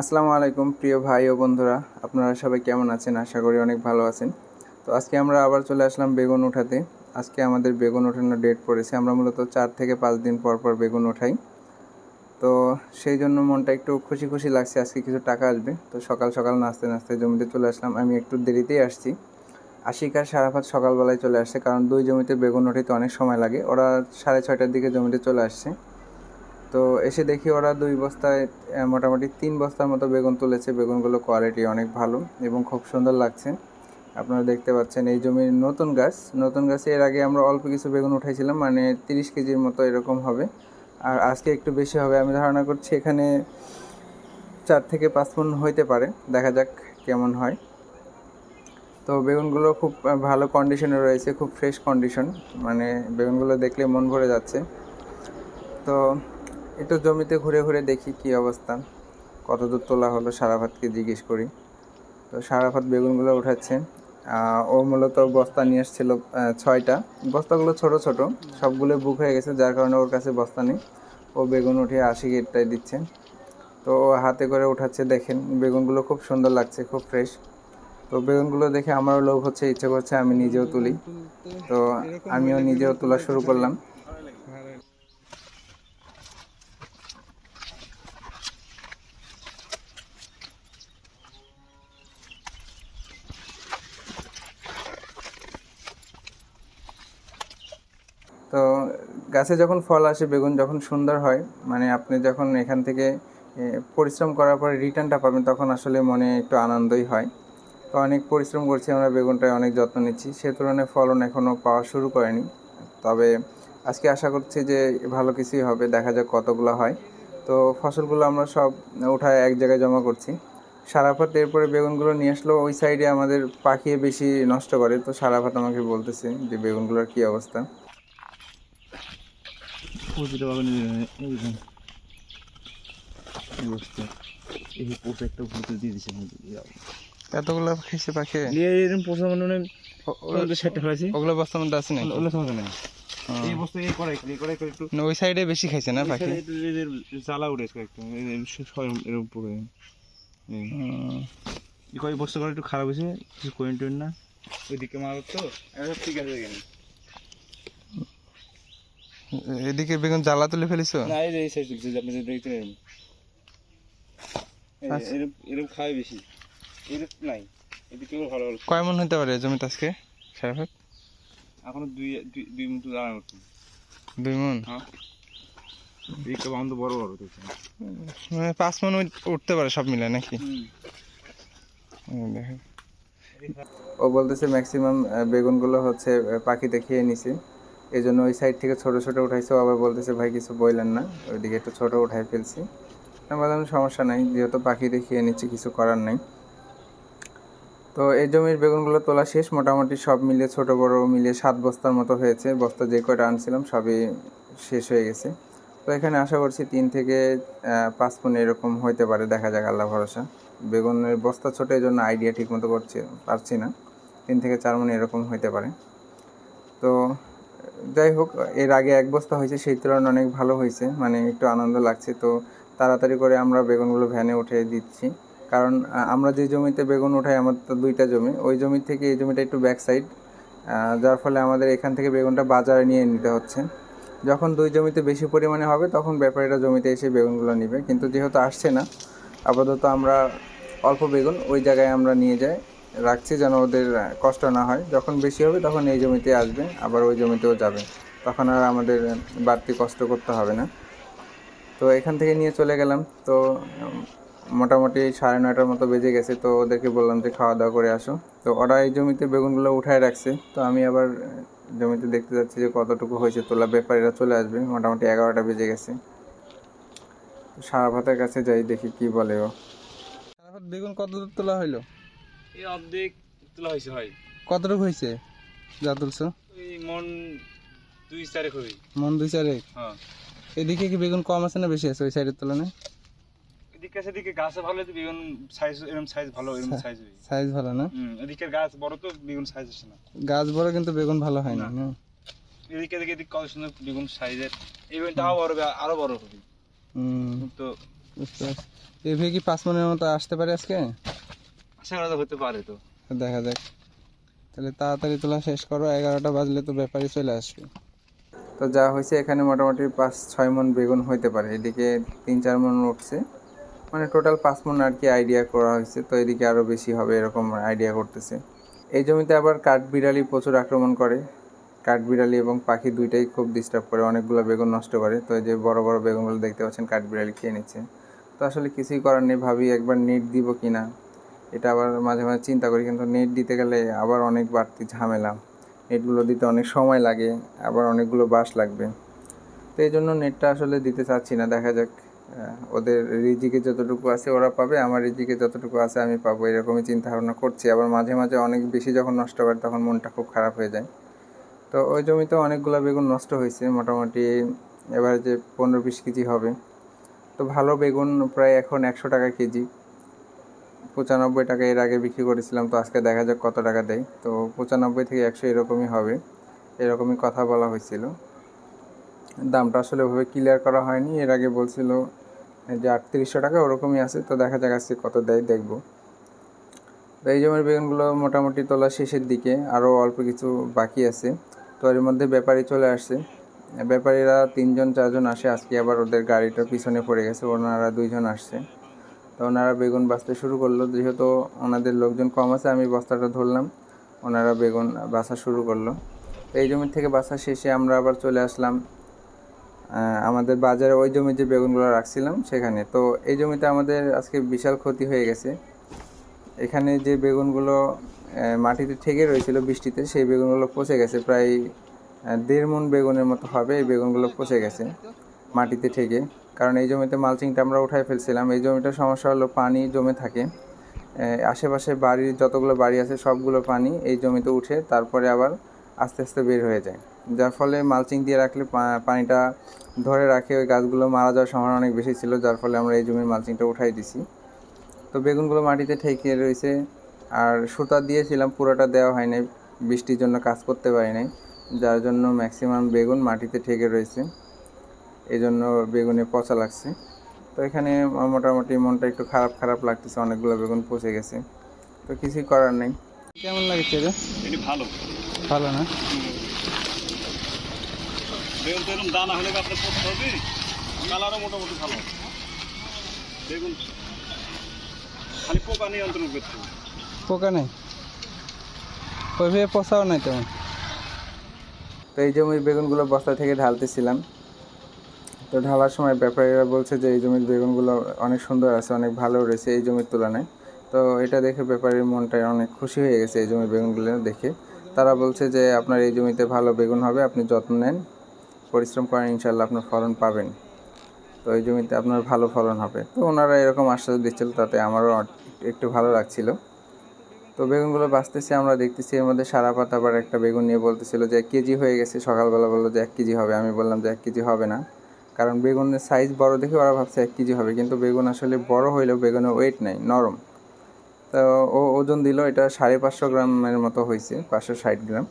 আসসালামু আলাইকুম, প্রিয় ভাই ও বন্ধুরা। আপনারা সবাই কেমন আছেন? আশা করি অনেক ভালো আছেন। তো আজকে আমরা আবার চলে আসলাম বেগুন উঠাতে। আজকে আমাদের বেগুন ওঠানোর ডেট পড়েছে। আমরা মূলত চার থেকে পাঁচ দিন পর পর বেগুন ওঠাই তো সেই জন্য মনটা একটু খুশি খুশি লাগছে। আজকে কিছু টাকা আসবে। তো সকাল সকাল নাচতে নাচতে জমিতে চলে আসলাম। আমি একটু দেরিতেই আসছি। আশিকার সারাফাত সকালবেলায় চলে আসছে। কারণ দুই জমিতে বেগুন ওঠাইতে অনেক সময় লাগে। ওরা সাড়ে ছয়টার দিকে জমিতে চলে আসছে। তো এসে দেখি ওরা দুই বস্তায় মোটামুটি তিন বস্তার মতো বেগুন তুলেছে। বেগুনগুলো কোয়ালিটি অনেক ভালো এবং খুব সুন্দর লাগছে। আপনারা দেখতে পাচ্ছেন এই জমির নতুন গাছ। নতুন গাছে এর আগে আমরা অল্প কিছু বেগুন উঠাইছিলাম মানে তিরিশ কেজির মতো এরকম হবে। আর আজকে একটু বেশি হবে। আমি ধারণা করছি এখানে চার থেকে পাঁচ মন হইতে পারে। দেখা যাক কেমন হয়। তো বেগুনগুলো খুব ভালো কন্ডিশনে রয়েছে। খুব ফ্রেশ কন্ডিশন মানে বেগুনগুলো দেখলে মন ভরে যাচ্ছে। তো একটু জমিতে ঘুরে ঘুরে দেখি কি অবস্থা। কত দূর তোলা হলো সারাভাতকে জিজ্ঞেস করি। তো সারাভাত বেগুনগুলো উঠাচ্ছে। ও মূলত বস্তা নিয়ে এসেছিল ছয়টা। বস্তাগুলো ছোট ছোট সবগুলো বুক হয়ে গেছে, যার কারণে ওর কাছে বস্তা নেই। ও বেগুন উঠিয়ে আশি গেটটাই দিচ্ছে। তো ও হাতে করে উঠাচ্ছে, দেখেন, বেগুনগুলো খুব সুন্দর লাগছে, খুব ফ্রেশ। তো বেগুনগুলো দেখে আমারও লোভ হচ্ছে, ইচ্ছে করছে আমি নিজেও তুলি। তো আমিও নিজেও তোলা শুরু করলাম তো গাছে যখন ফল আসে, বেগুন যখন সুন্দর হয় মানে আপনি যখন এখান থেকে পরিশ্রম করার পরে রিটার্নটা পাবেন, তখন আসলে মনে একটু আনন্দই হয়। তো অনেক পরিশ্রম করছি আমরা, বেগুনটায় অনেক যত্ন নিচ্ছি। সে তুলনায় ফলন এখনও পাওয়া শুরু করেনি। তবে আজকে আশা করছি যে ভালো কিছুই হবে, দেখা যাক কতগুলো হয়। তো ফসলগুলো আমরা সব উঠায় এক জায়গায় জমা করছি। সারাভাত এরপরে বেগুনগুলো নিয়ে আসলো, ওই সাইডে আমাদের পাখিয়ে বেশি নষ্ট করে। তো সারাভাত আমাকে বলতেছে যে, বেগুনগুলোর কী অবস্থা? প্রতিটা বাগানে এই দেখুন এই পোষা একটা দিয়ে দিছে এতগুলো খেয়েছে পাখি? এরকম পোষা মানে মানে ফেলেছি ওগুলো বস্তার মধ্যে আছে ওগুলো না হুম। এই বস্তু এই করে এই করে করে একটু না, ওই সাইডে বেশি খাইছে না পাখি? জ্বালা উঠেছে একটু এরকম পুরো এই। কয় বস্তু করে একটু খারাপ হয়েছে। কিছু না। ওইদিকে মার তো। ঠিক আছে এদিকে বেগুন জ্বালা তুলে ফেলিছো? না এই এই সাইজ দেখছি আপনি দেখতে আচ্ছা। এরকম এরকম খায় বেশি। এরকম নাই। এদিকে ভালো ভালো কয় মন হতে পারে জমিতে আজকে সারাভাত এখনও দুই দুই দুই মিনিট দাঁড়ানো করতে দুই মন? হ্যাঁ। এদিকে বাউন্ড বড় বড় দেখছি। মানে পাঁচ মন উঠ- উঠতে পারে সব মিলে নাকি? হুম, দেখেন। ও বলতেছে ম্যাক্সিমাম বেগুনগুলো হচ্ছে পাখিতে খেয়ে নিছে। এই জন্য ওই সাইড থেকে ছোট ছোট উঠাইছে। আবার বলতেছে, ভাই, কিছু বললেন না। ওইদিকে একটু ছোট উঠাই ফেলছি। বললাম, সমস্যা নাই, যেহেতু পাখি দেখিয়ে নিচ্ছে, কিছু করার নাই। তো এই জমির বেগুনগুলো তোলা শেষ। মোটামুটি সব মিলিয়ে ছোট, বড় মিলিয়ে সাত বস্তার মতো হয়েছে। বস্তা যে কয়টা আনছিলাম, সবই শেষ হয়ে গেছে। তো এখানে আশা করছি তিন থেকে পাঁচ মণ এরকম হইতে পারে। দেখা যাক, আল্লাহ ভরসা। বেগুনের বস্তা ছোট এই জন্য আইডিয়া ঠিক মতো করছি, পারছি না। তিন থেকে চার মণ এরকম হইতে পারে। তো যাই হোক, এর আগে এক বস্তা হয়েছে, সেই তুলনায় অনেক ভালো হয়েছে। মানে একটু আনন্দ লাগছে। তো তাড়াতাড়ি করে আমরা বেগুনগুলো ভ্যানে উঠে দিচ্ছি। কারণ আমরা যে জমিতে বেগুন উঠাই, আমার তো দুইটা জমি। ওই জমি থেকে এই জমিটা একটু ব্যাক সাইড যার ফলে আমাদের এখান থেকে বেগুনটা বাজারে নিয়ে নিতে হচ্ছে। যখন দুই জমিতে বেশি পরিমাণে হবে, তখন ব্যাপারীরা জমিতে এসে বেগুনগুলো নেবে। কিন্তু যেহেতু আসছে না, আপাতত আমরা অল্প বেগুন ওই জায়গায় আমরা নিয়ে যাই। রাখছি যেন ওদের কষ্ট না হয়। যখন বেশি হবে তখন এই জমিতে আসবে, আবার ওই জমিতেও যাবে। তখন আর আমাদের বাড়তি কষ্ট করতে হবে না। তো এখান থেকে নিয়ে চলে গেলাম। তো মোটামুটি সাড়ে নয়টার মতো বেজে গেছে। তো ওদেরকে বললাম যে খাওয়া দাওয়া করে আসো। তো ওরা এই জমিতে বেগুনগুলো উঠায় রাখছে। তো আমি আবার জমিতে দেখতে যাচ্ছি যে কতটুকু হয়েছে তোলা। ব্যাপারীরা চলে আসবে। মোটামুটি এগারোটা বেজে গেছে। সারা ভাতের কাছে যাই, দেখি কি বলে ও। বেগুন কত তোলা হইল? এই অর্ধেক তোলা হয়েছে হয়। কতটুকু হয়েছে? যা তুলছো? এই মন দুই চারে খুবই মন দুই চারেক? হ্যাঁ। এদিকে কি বেগুন কম আছে না বেশি আছে ওই সাইডের তুলনায়? এদিকে সেদিকে গাছে ভালো হয়েছে বেগুন সাইজ এরকম সাইজ ভালো এরকম সাইজ সাইজ ভালো না? এদিকের গাছ বড় তো বেগুন সাইজ আসে না। গাছ বড় কিন্তু বেগুন ভালো হয় না? এদিকে এদিকে এদিকে কত সুন্দর বেগুন সাইজের এই বড় হবে আরও বড় হবে। তো এভাবে কি পাঁচ মনের মতো আসতে পারে আজকে? আশা করা হতে পারে তো। দেখা যাক। তাহলে তাড়াতাড়ি তোলা শেষ করো, এগারোটা বাজলে তো ব্যাপারই চলে আসবে। তো যা হয়েছে, এখানে মোটামুটি পাঁচ, ছয় মন বেগুন হইতে পারে। এদিকে তিন, চার মন উঠছে। মানে টোটাল পাঁচ মন আর কি আইডিয়া করা হয়েছে। তো এদিকে আরও বেশি হবে এরকম আইডিয়া করতেছে। এই জমিতে আবার কাঠবিড়ালি প্রচুর আক্রমণ করে। কাঠবিড়ালি এবং পাখি দুইটাই খুব ডিস্টার্ব করে। অনেকগুলো বেগুন নষ্ট করে। তো এই যে বড় বড় বেগুনগুলো দেখতে পাচ্ছেন কাঠবিড়ালি খেয়ে নিচ্ছে। তো আসলে কিছুই করার নেই, ভাবি একবার নেট দিব কি না এটা আবার মাঝে মাঝে চিন্তা করি, কিন্তু নেট দিতে গেলে আবার অনেক বাড়তি ঝামেলা। নেটগুলো দিতে অনেক সময় লাগে, আবার অনেকগুলো বাস লাগবে। তো এই জন্য নেটটা আসলে দিতে চাচ্ছি না, দেখা যাক ওদের রিজিকে যতটুকু আছে ওরা পাবে, আমার রিজিকে যতটুকু আছে আমি পাবো, এরকমই চিন্তা ভাবনা করছি। আবার মাঝে মাঝে অনেক বেশি যখন নষ্ট করে তখন মনটা খুব খারাপ হয়ে যায়। তো ওই জমিতে অনেকগুলো বেগুন নষ্ট হয়েছে, মোটামুটি এবার যে পনেরো বিশ কেজি হবে। তো ভালো বেগুন প্রায় এখন একশো টাকা কেজি। পঁচানব্বই টাকা এর আগে বিক্রি করেছিলাম, তো আজকে দেখা যাক কত টাকা দেয়। তো পঁচানব্বই থেকে একশো এরকমই হবে, এরকমই কথা বলা হয়েছিল। দামটা আসলে ওভাবে ক্লিয়ার করা হয়নি, এর আগে বলছিল যে আটত্রিশশো টাকা, ওরকমই আছে, তো দেখা যাক আজকে কত দেয়, দেখব। তো এই জমির বেগুনগুলো মোটামুটি তোলা শেষের দিকে, আরও অল্প কিছু বাকি আছে। তো এর মধ্যে ব্যাপারী চলে আসছে। ব্যাপারীরা তিনজন, চারজন আসে, আজকে আবার ওদের গাড়িটা পিছনে পড়ে গেছে, ওনারা দুইজন আসছে। তো ওনারা বেগুন বাঁচতে শুরু করল। যেহেতু ওনাদের লোকজন কম আছে, আমি বস্তাটা ধরলাম। ওনারা বেগুন বাছা শুরু করল। তো এই জমি থেকে বাছা শেষে আমরা আবার চলে আসলাম আমাদের বাজারে ওই জমি যে বেগুনগুলো রাখছিলাম সেখানে। তো এই জমিতে আমাদের আজকে বিশাল ক্ষতি হয়ে গেছে। এখানে যে বেগুনগুলো মাটিতে ঠেকে রয়েছিল বৃষ্টিতে, সেই বেগুনগুলো পচে গেছে। প্রায় দেড় মন বেগুনের মতো হবে এই বেগুনগুলো পচে গেছে মাটিতে ঠেকে। কারণ এই জমিতে মালচিংটা আমরা উঠাই ফেলছিলাম। এই জমিটার সমস্যা হলো পানি জমে থাকে। আশেপাশে বাড়ির যতগুলো বাড়ি আছে, সবগুলো পানি এই জমিতে উঠে তারপরে আবার আস্তে আস্তে বের হয়ে যায়। যার ফলে মালচিং দিয়ে রাখলে পানিটা ধরে রাখে, ওই গাছগুলো মারা যাওয়ার সম্ভাবনা অনেক বেশি ছিল, যার ফলে আমরা এই জমির মালচিংটা উঠাই দিছি। তো বেগুনগুলো মাটিতে ঠেকে রয়েছে। আর সুতা দিয়েছিলাম, পুরোটা দেওয়া হয় নাই। বৃষ্টির জন্য কাজ করতে পারি নাই। যার জন্য ম্যাক্সিমাম বেগুন মাটিতে ঠেকে রয়েছে। এই জন্য বেগুনে পচা লাগছে। তো এখানে মোটামুটি মনটা একটু খারাপ খারাপ লাগতেছে অনেকগুলো বেগুন পচে গেছে। তো কিছুই করার নেই। কেমন লাগছে ভালো। ভালো না? বেগুন তো এরকম দানা হলে আপনার করতে হবে। কালারও মোটামুটি ভালো। বেগুন খালি পোকা নিয়ন্ত্রণ করতে পোকা নেই? ওইভাবে পচাও নাই তেমন। তো এই জমির বেগুনগুলো বস্তা থেকে ঢালতেছিলাম তো ঢালার সময় ব্যাপারীরা বলছে যে, এই জমির বেগুনগুলো অনেক সুন্দর আছে, অনেক ভালো রয়েছে এই জমির তুলনায়। তো এটা দেখে ব্যাপারীর মনটা অনেক খুশি হয়ে গেছে এই জমির বেগুনগুলো দেখে। তারা বলছে যে, আপনার এই জমিতে ভালো বেগুন হবে, আপনি যত্ন নেন, পরিশ্রম করেন ইনশাল্লাহ আপনার ফলন পাবেন। তো এই জমিতে আপনার ভালো ফলন হবে। তো ওনারা এরকম আশ্বাস দিচ্ছিল, তাতে আমারও একটু ভালো লাগছিল। তো বেগুনগুলো বাঁচতেছে, আমরা দেখতেছি এর মধ্যে সারা পাতা আবার একটা বেগুন নিয়ে বলতেছিল যে, এক কেজি হয়ে গেছে। সকালবেলা বলল যে, এক কেজি হবে। আমি বললাম যে, এক কেজি হবে না। কারণ বেগুনের সাইজ বড় দেখে ওরা ভাবছে এক কেজি হবে, কিন্তু বেগুন আসলে বড় হইলেও বেগুনের ওয়েট নাই, নরম। তো ও ওজন দিল, এটা সাড়ে পাঁচশো গ্রামের মতো হয়েছে পাঁচশো ষাট গ্রাম।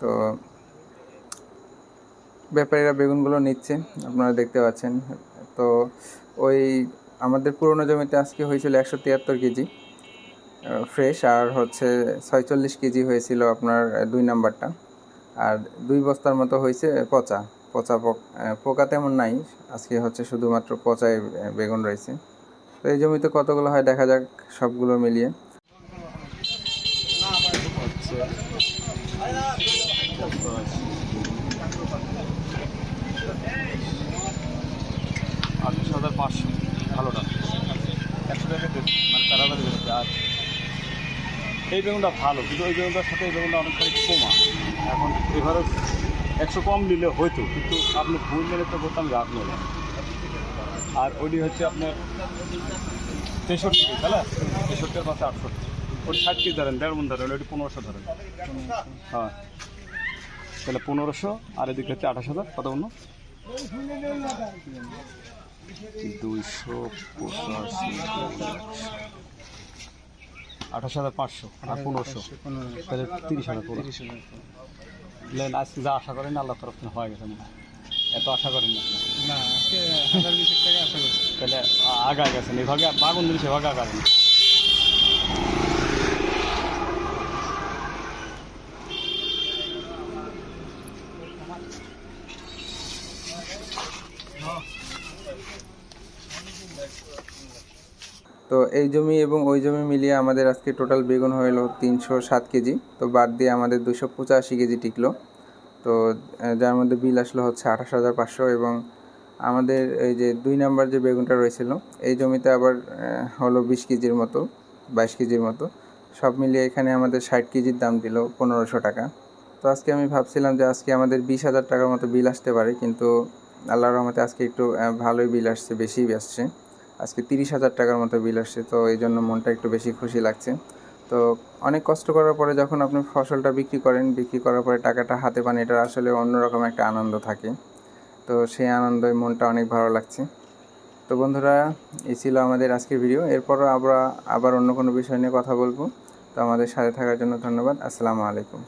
তো ব্যাপারীরা বেগুনগুলো নিচ্ছে, আপনারা দেখতে পাচ্ছেন। তো ওই আমাদের পুরোনো জমিতে আজকে হয়েছিল একশো তিয়াত্তর কেজি ফ্রেশ আর হচ্ছে ছয়চল্লিশ কেজি হয়েছিল আপনার দুই নাম্বারটা। আর দুই বস্তার মতো হয়েছে পচা। পচা পোক- তেমন নাই। আজকে হচ্ছে শুধুমাত্র পচায় বেগুন রয়েছে। তো এই জমিতে কতগুলো হয় দেখা যাক সবগুলো মিলিয়ে। একশো টাকা মানে এই বেগুনটা ভালো, কিন্তু ওই বেগুনটার সাথে এই বেগুনটা অনেকটাই কমা। এখন এবারও একশো কম নিলে হয়তো, কিন্তু আপনি ফুল নিলে তো বলতাম রাত নেবেন আর ওইটি হচ্ছে আপনার তেষট্টি কেজি তাহলে তেষট্টির পাশে আটষট্টি। ওই ষাট কেজি ধরেন, দেড় মন ধরেন ওইটি পনেরোশো ধরেন। হ্যাঁ। তাহলে পনেরোশো, আর এদিকে হচ্ছে আঠাশ হাজার, কত অন্য দুইশো পঁচাশি, আঠাশ হাজার পাঁচশো, আর পনেরোশো। তাহলে তিরিশ হাজার পুরো লেন আজকে যা আশা করেন আল্লাহ তরফ থেকে হয়ে গেছে মনে এত আশা করেন না। না আজকে হাজার বিশেক টাকা আশা করছি। তাহলে আগা গেছেন। এভাগে বাগুন দিন সেভাবে আগাবেন তো এই জমি এবং ওই জমি মিলিয়ে আমাদের আজকে টোটাল বেগুন হলো তিনশো সাত কেজি। তো বাদ দিয়ে আমাদের দুশো পঁচাশি কেজি টিকলো। তো যার মধ্যে বিল আসলো হচ্ছে আঠাশ হাজার পাঁচশো এবং আমাদের এই যে দুই নাম্বার যে বেগুনটা রয়েছিল, এই জমিতে আবার হলো বিশ কেজির মতো, বাইশ কেজির মতো। সব মিলিয়ে এখানে আমাদের ষাট কেজির দাম দিল পনেরোশো টাকা। তো আজকে আমি ভাবছিলাম যে আজকে আমাদের বিশ হাজার টাকার মতো বিল আসতে পারে, কিন্তু আল্লাহর রহমতে আজকে একটু ভালোই বিল আসছে, বেশিই আসছে। আজকে তিরিশ হাজার টাকার মতো বিল আসছে, তো এই জন্য মনটা একটু বেশি খুশি লাগছে। তো অনেক কষ্ট করার পরে যখন আপনি ফসলটা বিক্রি করেন, বিক্রি করার পরে টাকাটা হাতে পান, এটার আসলে অন্যরকম একটা আনন্দ থাকে। তো সেই আনন্দে মনটা অনেক ভালো লাগছে। তো বন্ধুরা, এই ছিল আমাদের আজকের ভিডিও। এরপরও আমরা আবার অন্য কোনো বিষয় নিয়ে কথা বলব। তো আমাদের সাথে থাকার জন্য ধন্যবাদ। আসসালামু আলাইকুম।